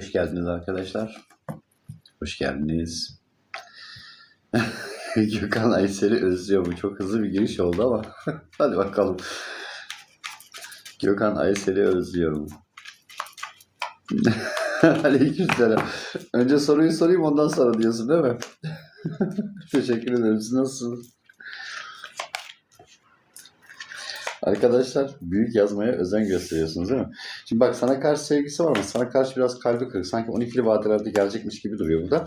Hoş geldiniz arkadaşlar. Hoş geldiniz. Gökhan Aysel'i özlüyor bu. Çok hızlı bir giriş oldu ama. Hadi bakalım. Gökhan Aysel'i özlüyorum. Aleykümselam. Önce soruyu sorayım ondan sonra diyorsun değil mi? Teşekkür ederim. Siz nasılsınız? Arkadaşlar büyük yazmaya özen gösteriyorsunuz değil mi? Şimdi bak sana karşı sevgisi var mı? Sana karşı biraz kalbi kırık. Sanki 12'li vadelerde gelecekmiş gibi duruyor burada.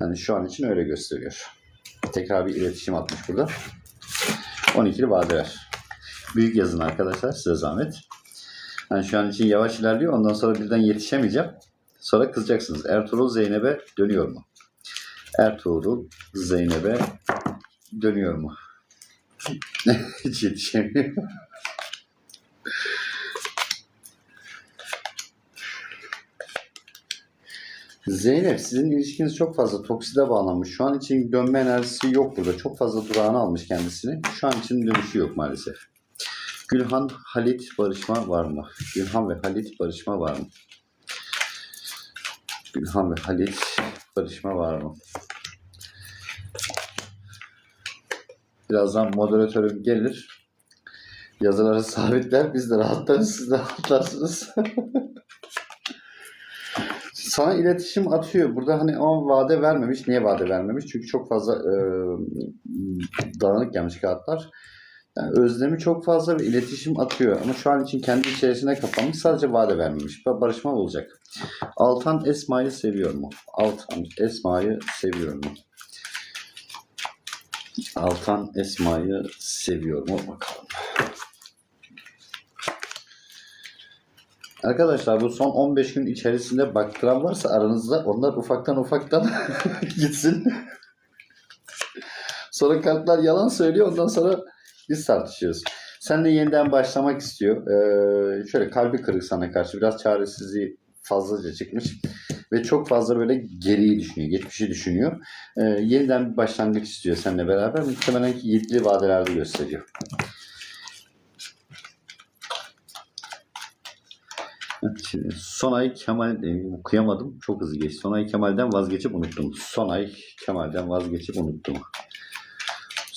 Yani şu an için öyle gösteriyor. Tekrar bir iletişim atmış burada. 12'li vadeler. Büyük yazın arkadaşlar size zahmet. Yani şu an için yavaş ilerliyor. Ondan sonra birden yetişemeyeceğim. Sonra kızacaksınız. Ertuğrul Zeynep'e dönüyor mu? Ertuğrul Zeynep'e dönüyor mu? Hiç. Zeynep sizin ilişkiniz çok fazla tokside bağlanmış. Şu an için dönme enerjisi yok burada. Çok fazla durağına almış kendisini. Şu an için dönüşü yok maalesef. Gülhan Halit barışma var mı? Gülhan ve Halit barışma var mı? Gülhan ve Halit barışma var mı? Birazdan moderatörüm gelir. Yazıları sabitler. Biz de rahatlarız. Siz de rahatlarsınız. Sana iletişim atıyor. Burada hani ama vade vermemiş. Niye vade vermemiş? Çünkü çok fazla e, dağınık gelmiş kağıtlar. Yani özlemi çok fazla ve iletişim atıyor. Ama şu an için kendi içerisine kapanmış. Sadece vade vermemiş. Ba- Barışma olacak. Altan Esma'yı seviyor mu? Altan Esma'yı seviyor mu? Altan Esma'yı seviyor mu? Bakalım. Arkadaşlar bu son 15 gün içerisinde baktıran varsa aranızda onlar ufaktan ufaktan gitsin. sonra kartlar yalan söylüyor ondan sonra biz tartışıyoruz. Sen de yeniden başlamak istiyor. Ee, şöyle kalbi kırık sana karşı biraz çaresizliği fazlaca çıkmış. Ve çok fazla böyle geriyi düşünüyor, geçmişi düşünüyor. Ee, yeniden bir başlangıç istiyor seninle beraber. Muhtemelen ki yedili vadelerde gösteriyor. Şimdi Sonay Kemal e, okuyamadım. Çok hızlı geçti. Sonay Kemal'den vazgeçip unuttum. Sonay Kemal'den vazgeçip unuttum.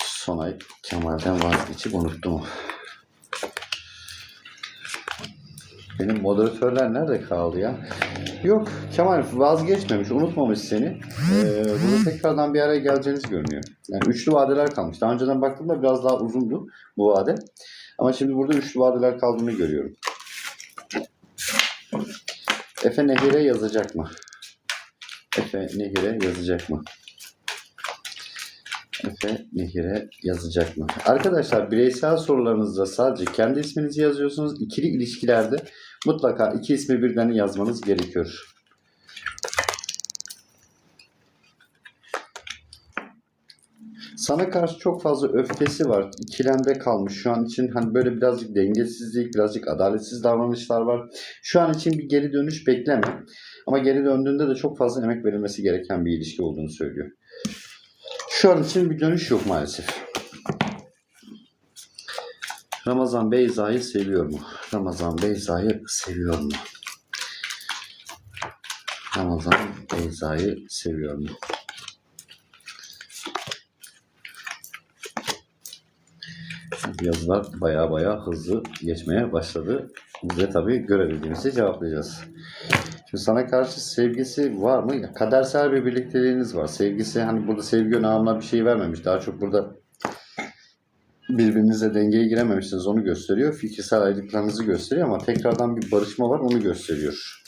Sonay Kemal'den vazgeçip unuttum. Benim moderatörler nerede kaldı ya? Yok Kemal vazgeçmemiş, unutmamış seni. Ee, burada tekrardan bir araya geleceğiniz görünüyor. Yani üçlü vadeler kalmış. Daha önceden baktığımda biraz daha uzundu bu vade. Ama şimdi burada üçlü vadeler kaldığını görüyorum. Efe Nehir'e yazacak mı? Efe Nehir'e yazacak mı? Efe Nehir'e yazacak mı? Arkadaşlar bireysel sorularınızda sadece kendi isminizi yazıyorsunuz. İkili ilişkilerde mutlaka iki ismi birden yazmanız gerekiyor. Sana karşı çok fazla öfkesi var. İkilemde kalmış. Şu an için hani böyle birazcık dengesizlik, birazcık adaletsiz davranışlar var. Şu an için bir geri dönüş bekleme. Ama geri döndüğünde de çok fazla emek verilmesi gereken bir ilişki olduğunu söylüyor. Şu an için bir dönüş yok maalesef. Ramazan Beyza'yı seviyor mu? Ramazan Beyza'yı seviyor mu? Ramazan Beyza'yı seviyor mu? Yazılar baya baya hızlı geçmeye başladı. Biz de tabii görebildiğimizi cevaplayacağız. Şimdi sana karşı sevgisi var mı? Kadersel bir birlikteliğiniz var. Sevgisi hani burada sevgi önemli bir şey vermemiş. Daha çok burada birbirinize dengeye girememişsiniz onu gösteriyor. Fikirsel ayrılıklarınızı gösteriyor ama tekrardan bir barışma var onu gösteriyor.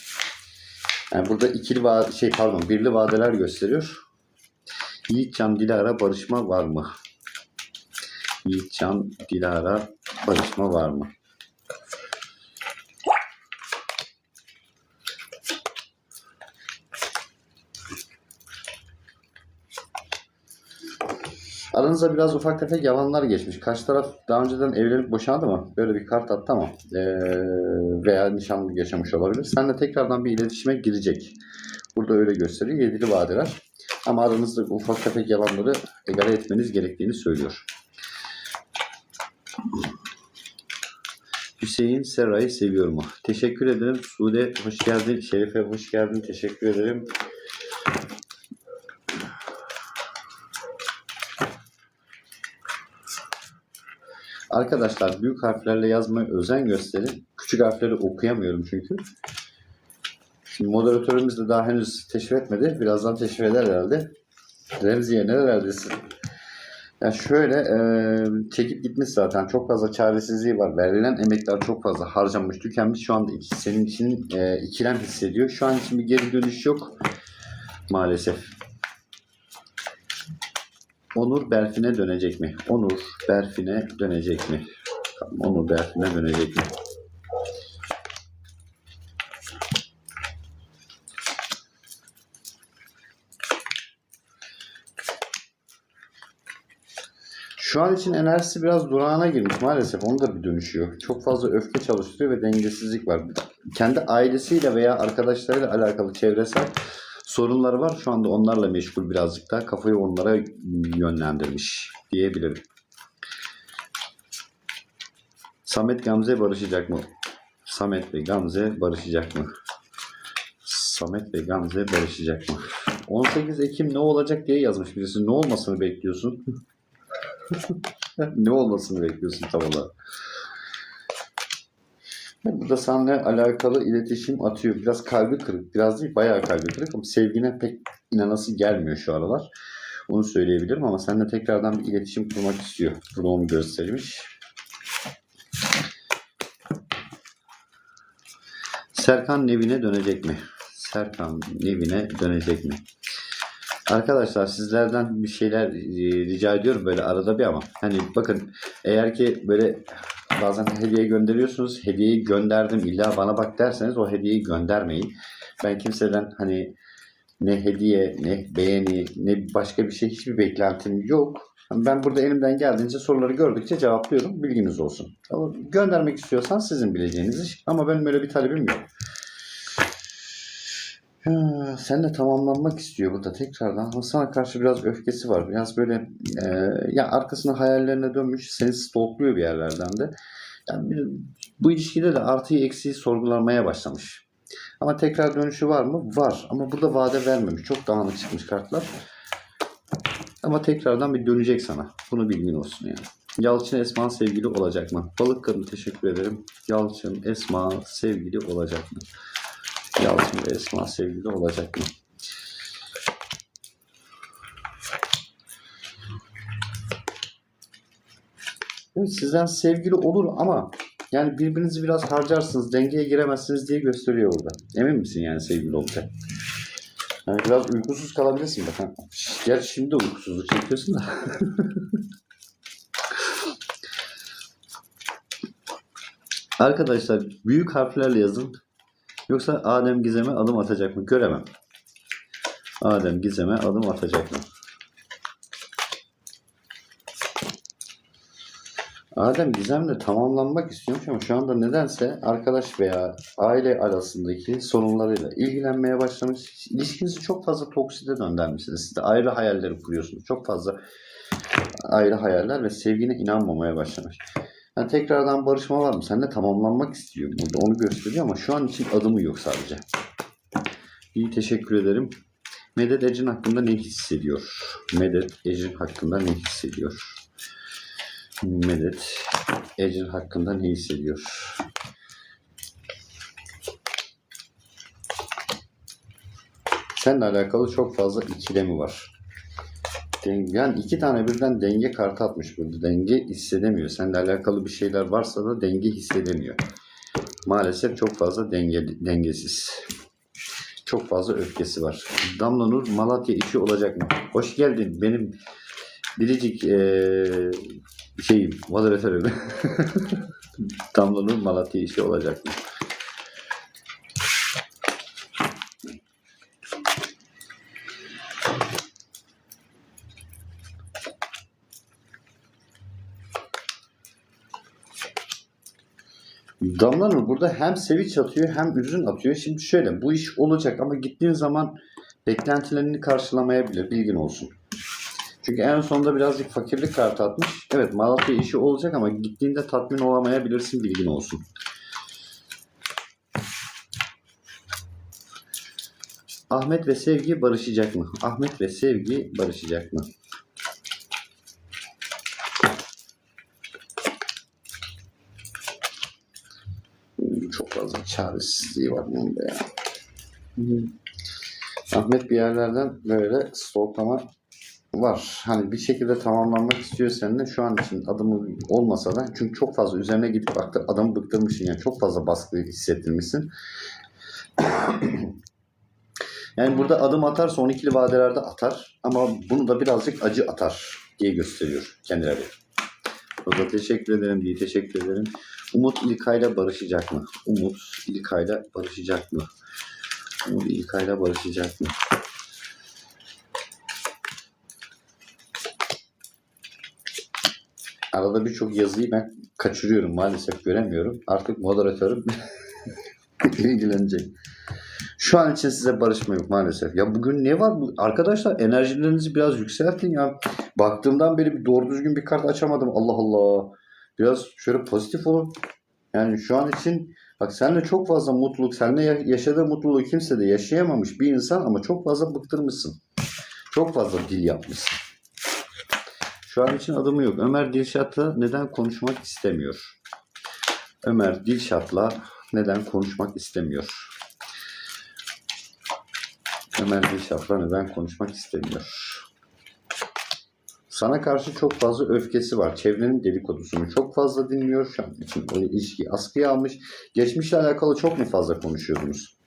Yani burada ikili va- şey pardon birli vadeler gösteriyor. Yiğitcan Dilara barışma var mı? Yiğitcan Dilara barışma var mı? Aranızda biraz ufak tefek yalanlar geçmiş. Karşı taraf daha önceden evlenip boşandı mı? Böyle bir kart attı ama ee, veya nişanlık yaşamış olabilir. Seninle tekrardan bir iletişime girecek. Burada öyle gösteriyor. Yedili vadeler. Ama aranızda ufak tefek yalanları egale etmeniz gerektiğini söylüyor. Hüseyin Hüseyin Seray'ı seviyor mu? Teşekkür ederim. Sude hoş geldin. Şerife hoş geldin. Teşekkür ederim. Arkadaşlar büyük harflerle yazmaya özen gösterin. Küçük harfleri okuyamıyorum çünkü. Şimdi moderatörümüz de daha henüz teşrif etmedi. Birazdan teşrif eder herhalde. Remziye nerelerdesin? Ya şöyle e, çekip gitmiş zaten. Çok fazla çaresizliği var. Verilen emekler çok fazla harcanmış, tükenmiş. Şu anda iki, senin için e, ikilem hissediyor. Şu an için bir geri dönüş yok. Maalesef. Onur Berfin'e dönecek mi? Onur Berfin'e dönecek mi? Onur Berfin'e dönecek mi? Şu an için enerjisi biraz durağına girmiş maalesef. Onu da bir dönüşüyor. Çok fazla öfke çalıştırıyor ve dengesizlik var. Kendi ailesiyle veya arkadaşlarıyla alakalı çevresel sorunları var. Şu anda onlarla meşgul birazcık daha. Kafayı onlara yönlendirmiş diyebilirim. Samet Gamze barışacak mı? Samet ve Gamze barışacak mı? Samet ve Gamze barışacak mı? 18 Ekim ne olacak diye yazmış birisi. Ne olmasını bekliyorsun? ne olmasını bekliyorsun tam olarak? Burada seninle alakalı iletişim atıyor. Biraz kalbi kırık. Biraz değil bayağı kalbi kırık ama sevgine pek inanası gelmiyor şu aralar. Onu söyleyebilirim ama seninle tekrardan bir iletişim kurmak istiyor. Burada onu göstermiş. Serkan Nevin'e dönecek mi? Serkan Nevin'e dönecek mi? Arkadaşlar sizlerden bir şeyler e, rica ediyorum böyle arada bir ama hani bakın eğer ki böyle bazen hediye gönderiyorsunuz hediyeyi gönderdim illa bana bak derseniz o hediyeyi göndermeyin. Ben kimseden hani ne hediye ne beğeni ne başka bir şey hiçbir beklentim yok. Ben burada elimden geldiğince soruları gördükçe cevaplıyorum. Bilginiz olsun. Ama göndermek istiyorsan sizin bileceğiniz iş. Ama benim öyle bir talebim yok. Ha, Senle tamamlanmak istiyor burada tekrardan ama sana karşı biraz öfkesi var. Biraz böyle e, ya arkasına hayallerine dönmüş seni stalkluyor bir yerlerden de. Yani bu ilişkide de artıyı eksiği sorgulamaya başlamış. Ama tekrar dönüşü var mı? Var. Ama burada vade vermemiş. Çok dağınık çıkmış kartlar. Ama tekrardan bir dönecek sana. Bunu bilgin olsun yani. Yalçın Esma sevgili olacak mı? Balık kadın teşekkür ederim. Yalçın Esma sevgili olacak mı? Yalçın ve Esma sevgili olacak mı? Sizden sevgili olur ama yani birbirinizi biraz harcarsınız, dengeye giremezsiniz diye gösteriyor burada. Emin misin yani sevgili olacak? Yani biraz uykusuz kalabilirsin bakın. Gerçi şimdi uykusuzluk çekiyorsun da. Arkadaşlar büyük harflerle yazın. Yoksa Adem Gizem'e adım atacak mı? Göremem. Adem Gizem'e adım atacak mı? Adem Gizem'le tamamlanmak istiyormuş ama şu anda nedense arkadaş veya aile arasındaki sorunlarıyla ilgilenmeye başlamış. İlişkinizi çok fazla tokside döndürmüşsünüz. Siz de ayrı hayalleri kuruyorsunuz. Çok fazla ayrı hayaller ve sevgine inanmamaya başlamış. Yani tekrardan barışma var mı? Seninle tamamlanmak istiyor. Burada onu gösteriyor ama şu an için adımı yok sadece. İyi teşekkür ederim. Medet Ecin hakkında ne hissediyor? Medet Ecin hakkında ne hissediyor? Medet Ecin hakkında ne hissediyor? Seninle alakalı çok fazla ikilemi var. Den- Yani iki tane birden denge kartı atmış burada. Denge hissedemiyor. Seninle alakalı bir şeyler varsa da denge hissedemiyor. Maalesef çok fazla denge, dengesiz. Çok fazla öfkesi var. Damla Nur Malatya işi olacak mı? Hoş geldin. Benim biricik eee şeyim, moderatörüm. Damla Nur Malatya işi olacak mı? Damla Nur burada hem sevinç atıyor hem üzün atıyor. Şimdi şöyle bu iş olacak ama gittiğin zaman beklentilerini karşılamayabilir. Bilgin olsun. Çünkü en sonunda birazcık fakirlik kartı atmış. Evet Malatya işi olacak ama gittiğinde tatmin olamayabilirsin bilgin olsun. Ahmet ve Sevgi barışacak mı? Ahmet ve Sevgi barışacak mı? Hmm, Çok fazla çaresizliği var bunda ya. Hı. Ahmet bir yerlerden böyle stalklama var. Hani bir şekilde tamamlanmak istiyor seninle. Şu an için adımı olmasa da çünkü çok fazla üzerine gidip baktı adamı bıktırmışsın yani çok fazla baskı hissettirmişsin. yani burada adım atarsa 12'li vadelerde atar ama bunu da birazcık acı atar diye gösteriyor kendileri. O da teşekkür ederim diye teşekkür ederim. Umut İlkay'la barışacak mı? Umut İlkay'la barışacak mı? Umut İlkay'la barışacak mı? Arada birçok yazıyı ben kaçırıyorum maalesef göremiyorum. Artık moderatörüm ilgilenecek. Şu an için size barışma yok maalesef. Ya bugün ne var? Arkadaşlar enerjilerinizi biraz yükseltin ya. Baktığımdan beri doğru düzgün bir kart açamadım. Allah Allah. Biraz şöyle pozitif olun. Yani şu an için bak seninle çok fazla mutluluk, seninle ya- yaşadığı mutluluğu kimse de yaşayamamış bir insan ama çok fazla bıktırmışsın. Çok fazla dil yapmışsın. Şu an için adımı yok. Ömer Dilşat'la neden konuşmak istemiyor? Ömer Dilşat'la neden konuşmak istemiyor? Ömer Dilşat'la neden konuşmak istemiyor? Sana karşı çok fazla öfkesi var. Çevrenin dedikodusunu çok fazla dinliyor. Şu an için o ilişkiyi askıya almış. Geçmişle alakalı çok mu fazla konuşuyordunuz?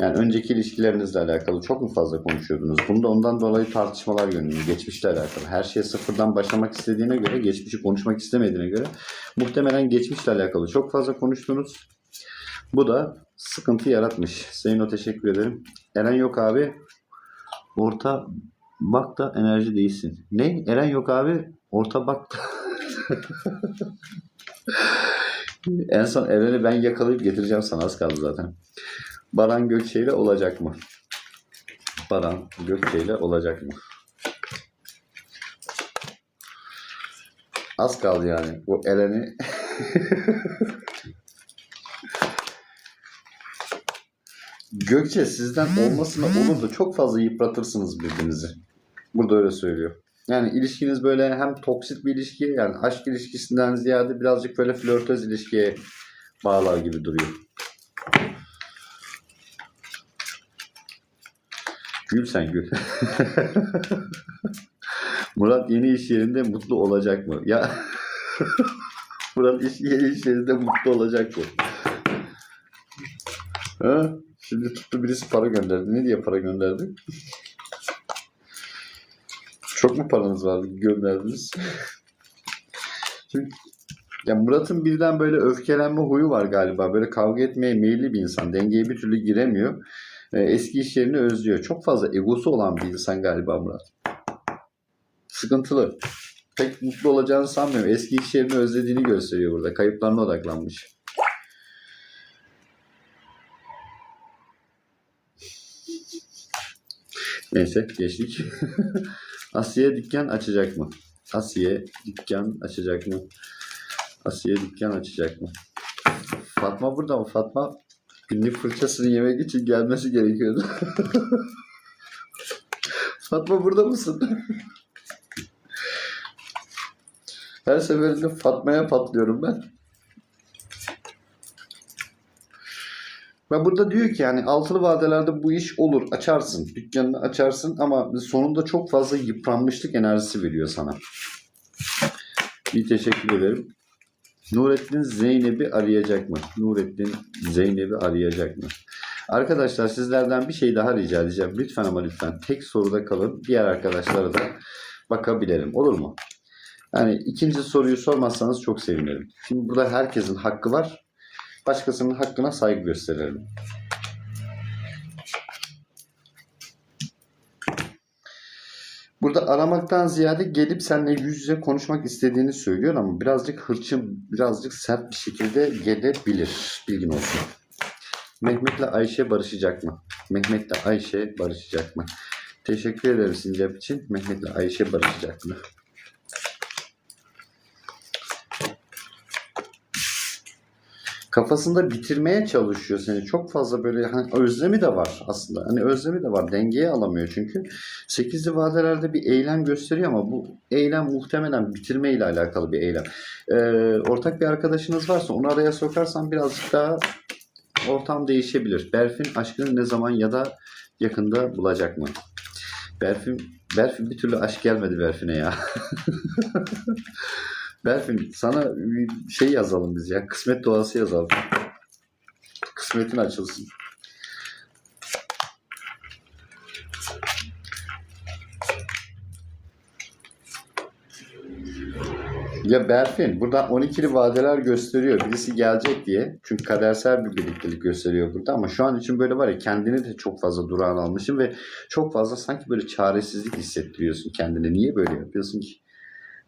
Yani önceki ilişkilerinizle alakalı çok mu fazla konuşuyordunuz? Bunda ondan dolayı tartışmalar yönlü. Geçmişle alakalı. Her şeye sıfırdan başlamak istediğine göre, geçmişi konuşmak istemediğine göre muhtemelen geçmişle alakalı çok fazla konuştunuz. Bu da sıkıntı yaratmış. Zeyno teşekkür ederim. Eren yok abi. Orta bak da enerji değilsin. Ne? Eren yok abi. Orta bak en son Eren'i ben yakalayıp getireceğim sana. Az kaldı zaten. Baran Gökçe ile olacak mı? Baran Gökçe ile olacak mı? Az kaldı yani. Bu Eren'i Gökçe sizden olmasına olur da çok fazla yıpratırsınız birbirinizi. Burada öyle söylüyor. Yani ilişkiniz böyle hem toksit bir ilişki yani aşk ilişkisinden ziyade birazcık böyle flörtöz ilişkiye bağlar gibi duruyor. Gül sen gül. Murat yeni iş yerinde mutlu olacak mı? Ya Murat iş, yeni iş yerinde mutlu olacak mı? Ha? Şimdi tuttu birisi para gönderdi. Ne diye para gönderdi? Çok mu paranız vardı gönderdiniz? Şimdi, ya Murat'ın birden böyle öfkelenme huyu var galiba. Böyle kavga etmeye meyilli bir insan. Dengeye bir türlü giremiyor. Ee, eski iş yerini özlüyor. Çok fazla egosu olan bir insan galiba Murat. Sıkıntılı. Pek mutlu olacağını sanmıyorum. Eski iş yerini özlediğini gösteriyor burada. Kayıplarına odaklanmış. Neyse geçtik. Asiye dükkan açacak mı? Asiye dükkan açacak mı? Asiye dükkan açacak mı? Fatma burada mı? Fatma günlük fırçasını yemek için gelmesi gerekiyordu. Fatma burada mısın? Her seferinde Fatma'ya patlıyorum ben. Ve burada diyor ki yani altılı vadelerde bu iş olur. Açarsın. Dükkanını açarsın ama sonunda çok fazla yıpranmışlık enerjisi veriyor sana. Bir teşekkür ederim. Nurettin Zeynep'i arayacak mı? Nurettin Zeynep'i arayacak mı? Arkadaşlar sizlerden bir şey daha rica edeceğim. Lütfen ama lütfen tek soruda kalın. Diğer arkadaşlara da bakabilirim. Olur mu? Yani ikinci soruyu sormazsanız çok sevinirim. Şimdi burada herkesin hakkı var. Başkasının hakkına saygı gösterelim. Burada aramaktan ziyade gelip seninle yüz yüze konuşmak istediğini söylüyor ama birazcık hırçın, birazcık sert bir şekilde gelebilir. Bilgin olsun. Mehmet'le Ayşe barışacak mı? Mehmet'le Ayşe barışacak mı? Teşekkür ederim Sincap için. Mehmet'le Ayşe barışacak mı? Kafasında bitirmeye çalışıyor seni. Çok fazla böyle hani özlemi de var aslında. Hani özlemi de var. Dengeye alamıyor çünkü. Sekizli vadelerde bir eylem gösteriyor ama bu eylem muhtemelen bitirme ile alakalı bir eylem. Ee, ortak bir arkadaşınız varsa onu araya sokarsan birazcık daha ortam değişebilir. Berfin aşkını ne zaman ya da yakında bulacak mı? Berfin, Berfin bir türlü aşk gelmedi Berfin'e ya. Berfin sana bir şey yazalım biz ya. Kısmet duası yazalım. Kısmetin açılsın. Ya Berfin burada 12'li vadeler gösteriyor. Birisi gelecek diye. Çünkü kadersel bir birliktelik gösteriyor burada. Ama şu an için böyle var ya kendini de çok fazla durağan almışsın ve çok fazla sanki böyle çaresizlik hissettiriyorsun kendine. Niye böyle yapıyorsun ki?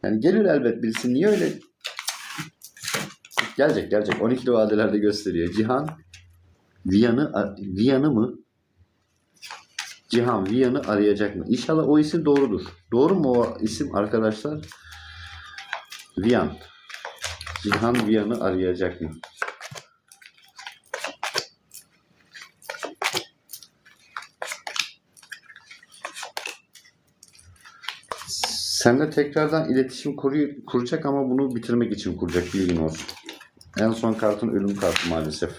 Yani gelir elbet birisi. Niye öyle? Gelecek gelecek. 12'li vadelerde gösteriyor. Cihan Viyan'ı Viyan'ı mı? Cihan Viyan'ı arayacak mı? İnşallah o isim doğrudur. Doğru mu o isim arkadaşlar? Viyan. Cihan Viyan'ı arayacak mı? Seninle tekrardan iletişim kuruyor, kuracak ama bunu bitirmek için kuracak bilgin olsun. En son kartın ölüm kartı maalesef.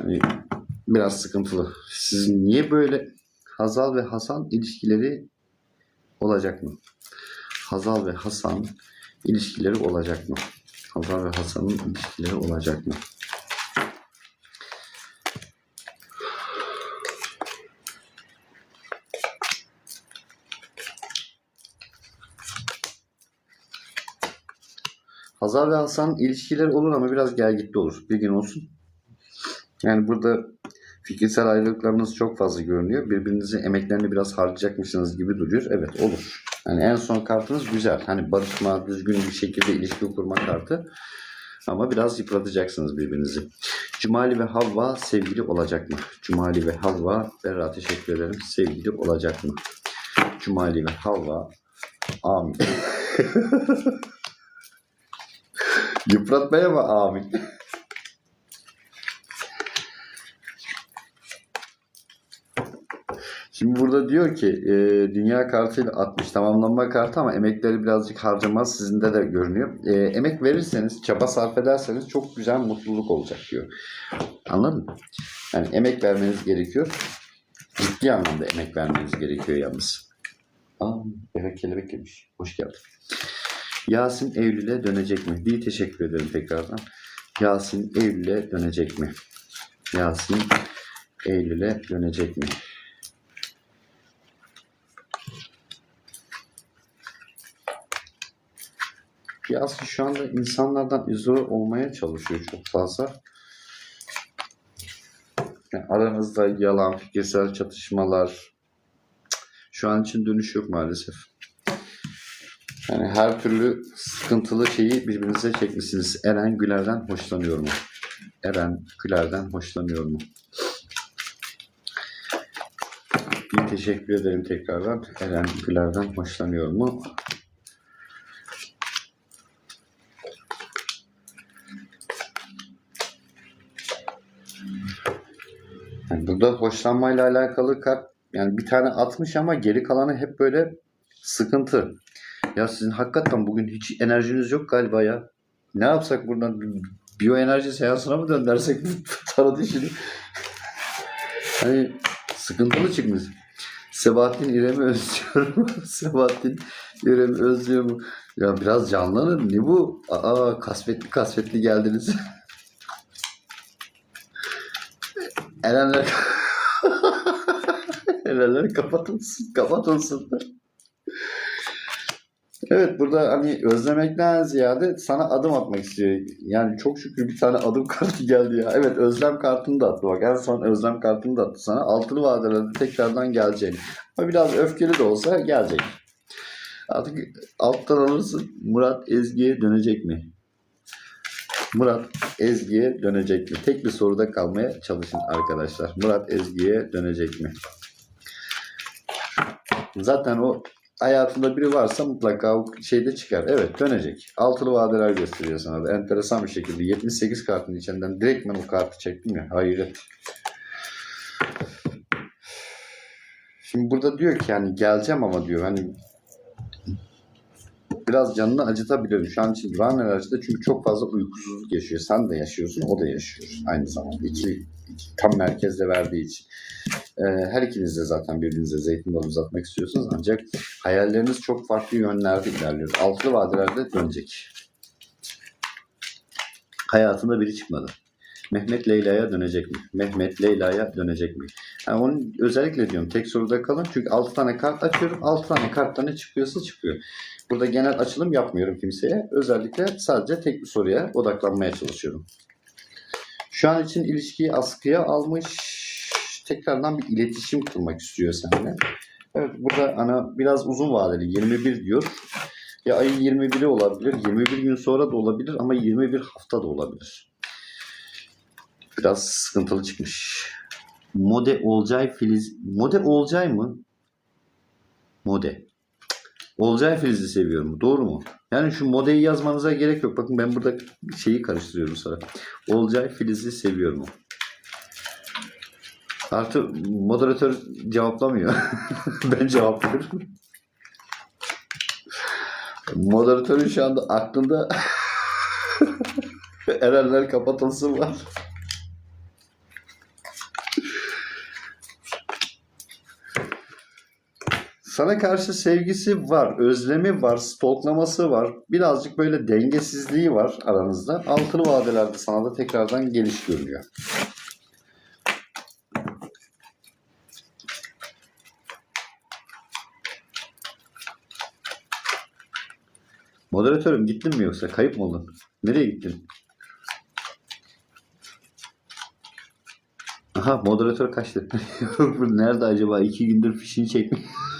Yani biraz sıkıntılı. Sizin niye böyle Hazal ve Hasan ilişkileri olacak mı? Hazal ve Hasan ilişkileri olacak mı? Hazal ve Hasan'ın ilişkileri olacak mı? Hazal ve Hasan ilişkileri olur ama biraz gelgitli olur. Bilgin olsun. Yani burada fikirsel ayrılıklarınız çok fazla görünüyor. Birbirinizin emeklerini biraz harcayacakmışsınız gibi duruyor. Evet olur. Yani en son kartınız güzel. Hani barışma, düzgün bir şekilde ilişki kurma kartı. Ama biraz yıpratacaksınız birbirinizi. Cumali ve Havva sevgili olacak mı? Cumali ve Havva, Berra teşekkür ederim. Sevgili olacak mı? Cumali ve Havva, amin. Yıpratmaya mı amin? Şimdi burada diyor ki e, dünya kartıyla 60 tamamlanma kartı ama emekleri birazcık harcamaz sizinde de görünüyor. E, emek verirseniz, çaba sarf ederseniz çok güzel mutluluk olacak diyor. Anladın mı? Yani emek vermeniz gerekiyor. Ciddi anlamda emek vermeniz gerekiyor yalnız. Aa, eve kelebek yemiş. Hoş geldin. Yasin Eylül'e dönecek mi? Bir teşekkür ederim tekrardan. Yasin Eylül'e dönecek mi? Yasin Eylül'e dönecek mi? Yasin şu anda insanlardan izole olmaya çalışıyor çok fazla. Yani aranızda yalan, fikirsel çatışmalar. Şu an için dönüş yok maalesef. Yani her türlü sıkıntılı şeyi birbirinize çekmişsiniz. Eren Güler'den hoşlanıyor mu? Eren Güler'den hoşlanıyor mu? Bir teşekkür ederim tekrardan. Eren Güler'den hoşlanıyor mu? Yani burada hoşlanmayla alakalı kart yani bir tane atmış ama geri kalanı hep böyle sıkıntı. Ya sizin hakikaten bugün hiç enerjiniz yok galiba ya. Ne yapsak buradan biyoenerji seansına mı döndürsek bu tarot işini? hani sıkıntılı çıkmış. Sebahattin İrem'i özlüyorum. Sebahattin İrem'i özlüyorum. Ya biraz canlanın. Ne bu? Aa kasvetli kasvetli geldiniz. Erenler Erenler kapatılsın. Kapatılsın. Evet burada hani özlemekten ziyade sana adım atmak istiyor. Yani çok şükür bir tane adım kartı geldi ya. Evet özlem kartını da attı bak. En son özlem kartını da attı sana. Altılı vadelerde tekrardan gelecek. Ama biraz öfkeli de olsa gelecek. Artık alttan alırsın. Murat Ezgi'ye dönecek mi? Murat Ezgi'ye dönecek mi? Tek bir soruda kalmaya çalışın arkadaşlar. Murat Ezgi'ye dönecek mi? Zaten o hayatında biri varsa mutlaka şeyde çıkar. Evet dönecek. Altılı vadeler gösteriyor sana da. Enteresan bir şekilde. 78 kartın içinden direkt ben o kartı çektim ya. Hayret. Şimdi burada diyor ki yani geleceğim ama diyor hani biraz canını acıtabilirim. Şu an için duran enerjide çünkü çok fazla uykusuzluk yaşıyor. Sen de yaşıyorsun, o da yaşıyor aynı zamanda. İki, iki tam merkezde verdiği için. Ee, her ikiniz de zaten birbirinize zeytin dalı uzatmak istiyorsunuz ancak hayalleriniz çok farklı yönlerde ilerliyor. Altılı vadelerde dönecek. Hayatında biri çıkmadı. Mehmet Leyla'ya dönecek mi? Mehmet Leyla'ya dönecek mi? Yani onun özellikle diyorum tek soruda kalın. Çünkü 6 tane kart açıyorum. 6 tane karttan ne çıkıyorsa çıkıyor. Burada genel açılım yapmıyorum kimseye. Özellikle sadece tek bir soruya odaklanmaya çalışıyorum. Şu an için ilişkiyi askıya almış. Tekrardan bir iletişim kurmak istiyor seninle. Evet burada ana biraz uzun vadeli 21 diyor. Ya ayın 21'i olabilir, 21 gün sonra da olabilir ama 21 hafta da olabilir. Biraz sıkıntılı çıkmış. Mode Olcay Filiz. Mode Olcay mı? Mode. Olcay Filiz'i seviyorum. Doğru mu? Yani şu modeyi yazmanıza gerek yok. Bakın ben burada şeyi karıştırıyorum sonra. Olcay Filiz'i seviyorum. Artı moderatör cevaplamıyor. ben cevaplıyorum. Moderatörün şu anda aklında Erenler kapatılsın var. Sana karşı sevgisi var, özlemi var, stalklaması var. Birazcık böyle dengesizliği var aranızda. Altılı vadelerde sana da tekrardan geliş görünüyor. Moderatörüm gittin mi yoksa? Kayıp mı oldun? Nereye gittin? Aha moderatör kaçtı. Nerede acaba? İki gündür fişini çekmiş.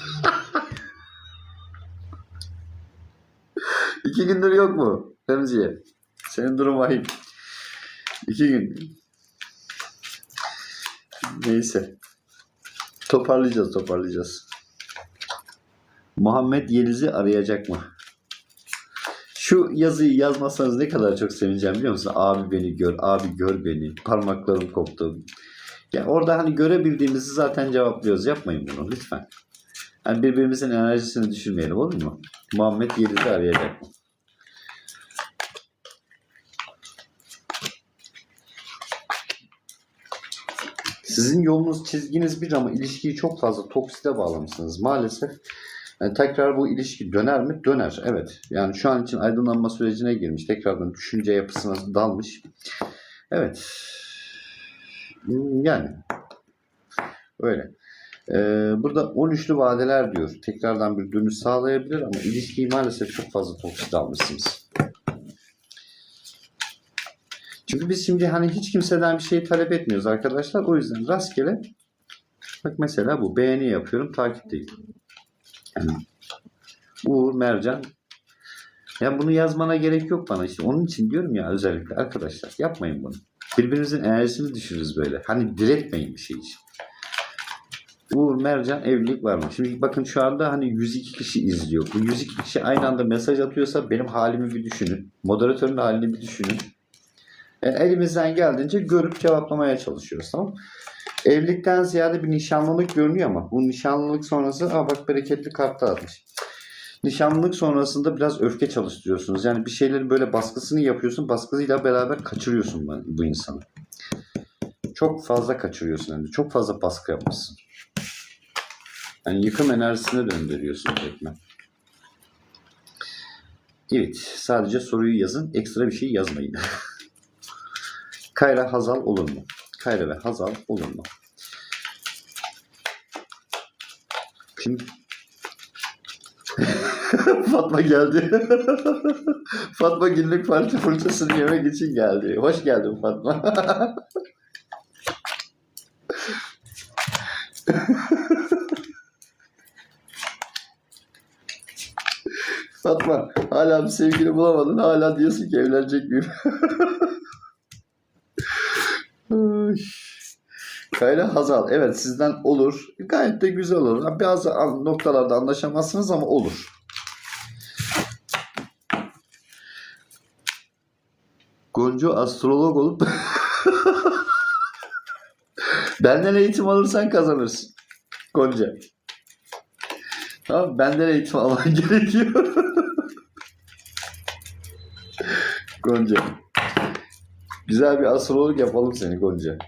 İki gündür yok mu? Remziye. Senin durum vahim. İki gün. Neyse. Toparlayacağız toparlayacağız. Muhammed Yeliz'i arayacak mı? Şu yazıyı yazmazsanız ne kadar çok sevineceğim biliyor musun? Abi beni gör, abi gör beni. Parmaklarım koptu. Ya orada hani görebildiğimizi zaten cevaplıyoruz. Yapmayın bunu lütfen. Hani birbirimizin enerjisini düşürmeyelim olur mu? Muhammed Yeliz'i arayacak mı? Sizin yolunuz, çizginiz bir ama ilişkiyi çok fazla toksite bağlamışsınız maalesef. Yani tekrar bu ilişki döner mi? Döner. Evet. Yani şu an için aydınlanma sürecine girmiş. Tekrardan düşünce yapısına dalmış. Evet. Yani. Öyle. Ee, burada 13'lü vadeler diyor. Tekrardan bir dönüş sağlayabilir ama ilişkiyi maalesef çok fazla toksit almışsınız. Çünkü biz şimdi hani hiç kimseden bir şey talep etmiyoruz arkadaşlar. O yüzden rastgele bak mesela bu beğeni yapıyorum takip değil. Uğur, Mercan. Ya bunu yazmana gerek yok bana işte. Onun için diyorum ya özellikle arkadaşlar yapmayın bunu. Birbirinizin enerjisini düşürürüz böyle. Hani diretmeyin bir şey için. Uğur, Mercan evlilik var mı? Şimdi bakın şu anda hani 102 kişi izliyor. Bu 102 kişi aynı anda mesaj atıyorsa benim halimi bir düşünün. Moderatörün halini bir düşünün. Yani elimizden geldiğince görüp cevaplamaya çalışıyoruz tamam? Evlilikten ziyade bir nişanlılık görünüyor ama bu nişanlılık sonrası aa bak bereketli kart da atmış. Nişanlılık sonrasında biraz öfke çalıştırıyorsunuz. Yani bir şeylerin böyle baskısını yapıyorsun. Baskısıyla beraber kaçırıyorsun bu- insanı. Çok fazla kaçırıyorsun de. Çok fazla baskı yapmışsın. Yani yıkım enerjisine döndürüyorsun resmen. Evet. Sadece soruyu yazın. Ekstra bir şey yazmayın. Kayra Hazal olur mu? Kayra ve Hazal olur mu? Şimdi Fatma geldi. Fatma günlük parti fırçasını yemek için geldi. Hoş geldin Fatma. Fatma hala bir sevgili bulamadın. Hala diyorsun ki evlenecek miyim? Ay. Kayla Hazal. Evet sizden olur. Gayet de güzel olur. Bazı noktalarda anlaşamazsınız ama olur. Gonca astrolog olup benden eğitim alırsan kazanırsın. Gonca. Tamam benden eğitim alman gerekiyor. Gonca. Güzel bir astrolog yapalım seni Gonca.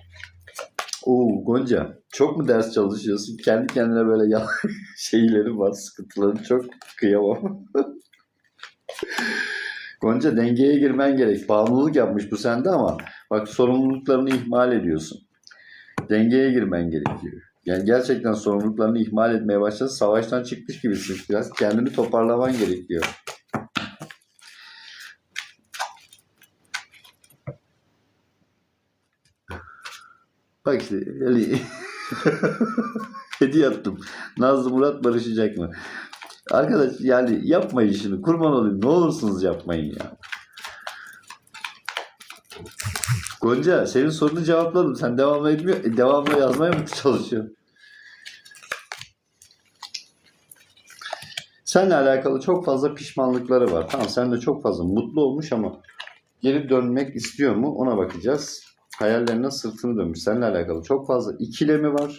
Oo Gonca. Çok mu ders çalışıyorsun? Kendi kendine böyle ya şeyleri var, sıkıntıların çok kıyamam. Gonca dengeye girmen gerek. Bağımlılık yapmış bu sende ama bak sorumluluklarını ihmal ediyorsun. Dengeye girmen gerekiyor. Yani gerçekten sorumluluklarını ihmal etmeye başladın. Savaştan çıkmış gibisin biraz. Kendini toparlaman gerekiyor. Bak işte Ali hediye attım. Nazlı Murat barışacak mı? Arkadaş yani yapmayın şunu. Kurban olayım. Ne olursunuz yapmayın ya. Gonca senin sorunu cevapladım. Sen devamlı etmiyor, e, devamlı yazmaya mı çalışıyorsun? Seninle alakalı çok fazla pişmanlıkları var. Tamam sen de çok fazla mutlu olmuş ama geri dönmek istiyor mu ona bakacağız. Hayallerine sırtını dönmüş. Seninle alakalı çok fazla ikilemi var.